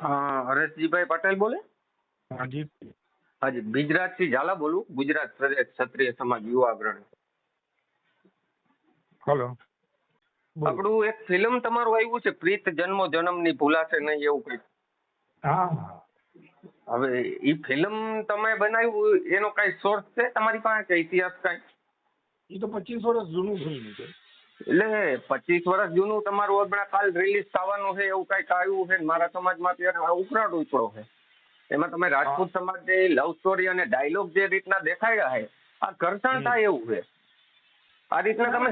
હા હરેશજીભાઈ પટેલ બોલે? હાજી. હાજી બિજરાજસિંહ ઝાલા બોલું? ગુજરાત પ્રદેશ ક્ષત્રિય સમાજ યુવા અગ્રણી. હલો. આપણું એક ફિલ્મ તમારું આવ્યું છે પ્રીત જન્મો જન્મની ભૂલાશે નહીં એવું કઈ હા. હા હવે એ ફિલ્મ તમે બનાવ્યું એનો કઈ સોર્સ છે તમારી પાસે કે ઇતિહાસ કઈ? એ તો પચીસ વર્ષ જૂનું ફિલ્મ છે. એટલે પચીસ વર્ષ જૂનું તમારું હમણાં કાલ રિલીઝ થવાનું છે એવું કંઈક આવ્યું છે ને મારા સમાજમાં અત્યારે ઉકળાટ ઉપડો છે. એમાં તમે રાજપૂત સમાજની લવ સ્ટોરી અને ડાયલોગ જે રીતના દેખાડ્યા છે આ ઘર્ષણ થાય એવું છે. આ રીતના તમે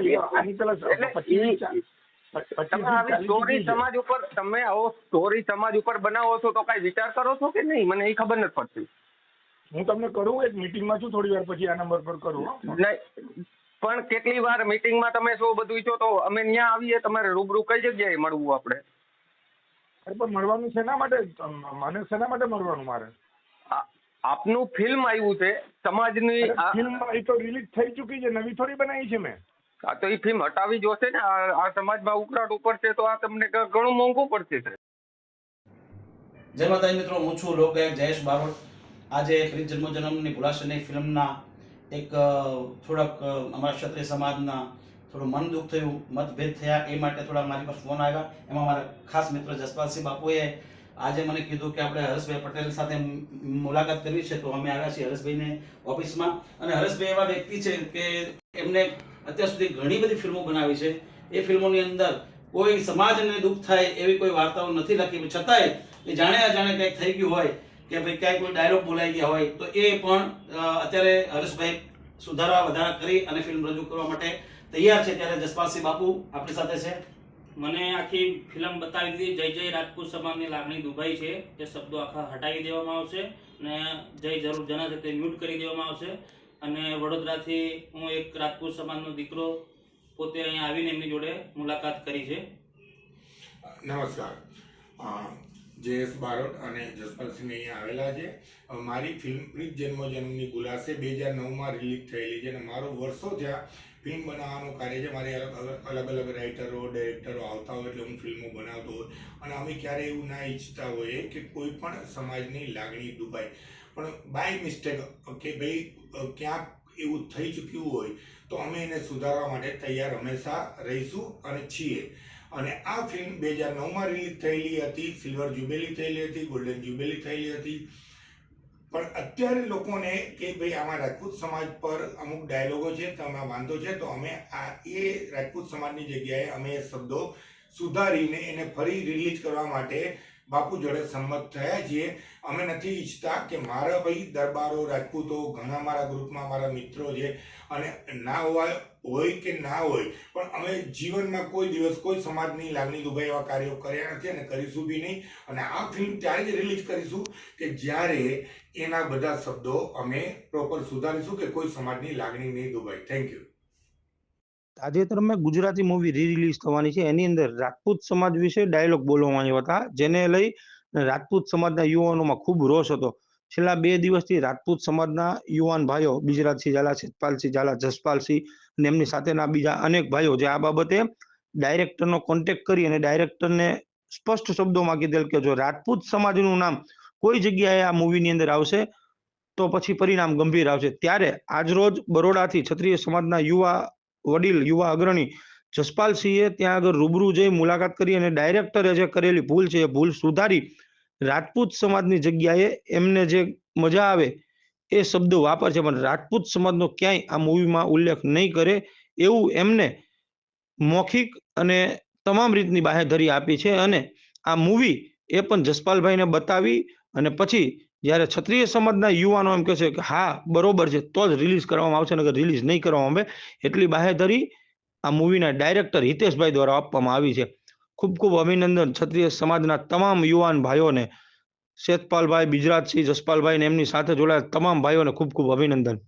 તમે આવી સ્ટોરી સમાજ ઉપર તમે આવો સ્ટોરી સમાજ ઉપર બનાવો છો તો કઈ વિચાર કરો છો કે નહીં? મને એ ખબર નથી પડતી. હું તમને કરું એક મીટિંગમાં છું થોડી વાર પછી આ નંબર પર કરું. નહીં. પણ કેટલી વાર મીટિંગમાં તમે શું બધું ઈચ્છો તો અમે ત્યાં આવીએ તમારે રૂબરૂ કઈ જગ્યાએ મળવું આપણે? અરે પણ મળવાનું શેના માટે? મને શેના માટે મળવાનું મારે? આપનું ફિલ્મ આવ્યું છે સમાજની ફિલ્મ એ તો રિલીઝ થઈ ચૂકી છે નવી થોડી બનાવી છે મેં. આ તો એ ફિલ્મ હટાવી જોશે ને આ સમાજમાં ઉકળાટ ઉપર છે તો આ તમને ઘણું મોંઘું પડશે. જય માતાજી મિત્રો હું છું લોકગાયક જયેશ બારોટ આજે પ્રીત જન્મ જન્મની ફિલ્મના એક થોડાક અમારા ક્ષત્રિય સમાજના થોડું મન દુઃખ થયું, મતભેદ થયા, એ માટે થોડા મારી પાસે ફોન આવ્યા. એમાં મારા ખાસ મિત્ર જસપાલસિંહ બાપુએ આજે મને કીધું કે આપણે હર્ષભાઈ પટેલ સાથે મુલાકાત કરવી છે તો અમે આવ્યા છીએ હર્ષભાઈને ઓફિસમાં. અને હર્ષભાઈ એવા વ્યક્તિ છે કે એમને અત્યાર સુધી ઘણી બધી ફિલ્મો બનાવી છે. એ ફિલ્મોની અંદર કોઈ સમાજને દુઃખ થાય એવી કોઈ વાર્તાઓ નથી લખી. છતાંય એ જાણે અજાણે કંઈક થઈ ગયું હોય કે ભાઈ ક્યાંય કોઈ ડાયલોગ બોલાઈ ગયા હોય તો એ પણ અત્યારે હરેશભાઈ સુધારા વધારા કરી અને ફિલ્મ રજૂ કરવા માટે તૈયાર છે ત્યારે જસપાલસિંહ બાપુ આપણી સાથે છે. મને આખી ફિલ્મ બતાવી દીધી. જય જય રાજપૂત સમાજની લાગણી દુભાઈ છે. એ શબ્દો આખા હટાવી દેવામાં આવશે અને જય જરૂર જના છે તે મ્યુટ કરી દેવામાં આવશે. અને વડોદરાથી હું એક રાજપૂત સમાજનો દીકરો પોતે અહીંયા આવીને એમની જોડે મુલાકાત કરી છે. નમસ્કાર. જયેશ બારોટ અને જસપાલસિંહ અહીંયા આવેલા છે. મારી ફિલ્મ પ્રીત જન્મજન્મની ગુલાસે બે હજાર નવમાં રિલીઝ થયેલી છે અને મારો વર્ષો થયા ફિલ્મ બનાવવાનું કાર્ય છે. મારી અલગ અલગ રાઇટરો ડાયરેક્ટરો આવતા હોય એટલે હું ફિલ્મો બનાવતો હોય અને અમે ક્યારેય એવું ના ઈચ્છતા હોઈએ કે કોઈ પણ સમાજની લાગણી દુભાય. પણ બાય મિસ્ટેક કે ભાઈ ક્યાંક એવું થઈ ચૂક્યું હોય તો અમે એને સુધારવા માટે તૈયાર હંમેશા રહીશું અને છીએ. અને આ ફિલ્મ બે હજાર નવમાં રિલીઝ થયેલી હતી સિલ્વર જ્યુબેલી થયેલી હતી ગોલ્ડન જ્યુબેલી થયેલી હતી. પણ અત્યારે લોકોને કે ભાઈ આમાં રાજપૂત સમાજ પર અમુક ડાયલોગો છે, તો આમાં વાંધો છે, તો અમે આ એ રાજપૂત સમાજની જગ્યાએ અમે એ શબ્દો સુધારીને એને ફરી રિલીઝ કરવા માટે બાપુ જોડે સંમત થયા છીએ. અમે નથી ઈચ્છતા કે મારા ભાઈ દરબારો, રાજપૂતો, ઘણા મારા ગ્રુપમાં મારા મિત્રો છે અને ના હોય હોય કે ના હોય, પણ અમે જીવનમાં કોઈ દિવસ કોઈ સમાજની લાગણી દુભાઈ એવા કાર્યો કર્યા નથી અને કરીશું બી નહીં. અને આ ફિલ્મ ત્યારે જ રિલીઝ કરીશું કે જ્યારે એના બધા શબ્દો અમે પ્રોપર સુધારીશું કે કોઈ સમાજની લાગણી નહીં દુભાઈ થેન્ક યુ તાજેતરમાં ગુજરાતી મૂવી રી રિલીઝ થવાની છે. એની અંદર રાજપૂત સમાજ વિશે ડાયલોગ બોલવામાં આવ્યા હતા, જેને લઈ રાજપૂત સમાજના યુવાનોમાં ખૂબ રોષ હતો. છેલ્લા બે દિવસથી રાજપૂત સમાજના યુવાન ભાઈઓ બિજરાજસિંહ ઝાલા સતપાલસિંહ ઝાલા, જસપાલસિંહ અને એમની સાથેના બીજા અનેક ભાઈઓ જે આ બાબતે ડાયરેક્ટરનો કોન્ટેક્ટ કરી અને ડાયરેક્ટરને સ્પષ્ટ શબ્દોમાં કીધેલ કે જો રાજપૂત સમાજનું નામ કોઈ જગ્યાએ આ મૂવીની અંદર આવશે, તો પછી પરિણામ ગંભીર આવશે. ત્યારે આજરોજ બરોડાથી ક્ષત્રિય સમાજના યુવા વડીલ, યુવા અગ્રણી જસપાલસિંહે ત્યાં આગળ રૂબરૂ જઈ મુલાકાત કરી અને ડાયરેક્ટરે જે કરેલી ભૂલ છે, એ ભૂલ સુધારી રાજપૂત સમાજની જગ્યાએ એમને જે મજા આવે એ શબ્દો વાપરશે, પણ રાજપૂત સમાજનો ક્યાંય આ મૂવીમાં ઉલ્લેખ નહીં કરે એવું એમને મૌખિક અને તમામ રીતની બાહેધરી આપી છે અને આ મૂવી એ પણ જસપાલભાઈને બતાવી અને પછી જ્યારે ક્ષત્રિય સમાજના યુવાનો એમ કહે છે કે હા, બરોબર છે, તો જ રિલીઝ કરવામાં આવશે, નકર રિલીઝ નહીં કરવામાં આવે, એટલી બાહેધરી આ મૂવીના ડાયરેક્ટર હિતેશભાઈ દ્વારા આપવામાં આવી છે. ખૂબ ખૂબ અભિનંદન ક્ષત્રિય સમાજના તમામ યુવાન ભાઈઓને, શેતપાલભાઈ, બિજરાજસિંહ જસપાલભાઈ ને એમની સાથે જોડાયેલા તમામ ભાઈઓને ખૂબ ખૂબ અભિનંદન.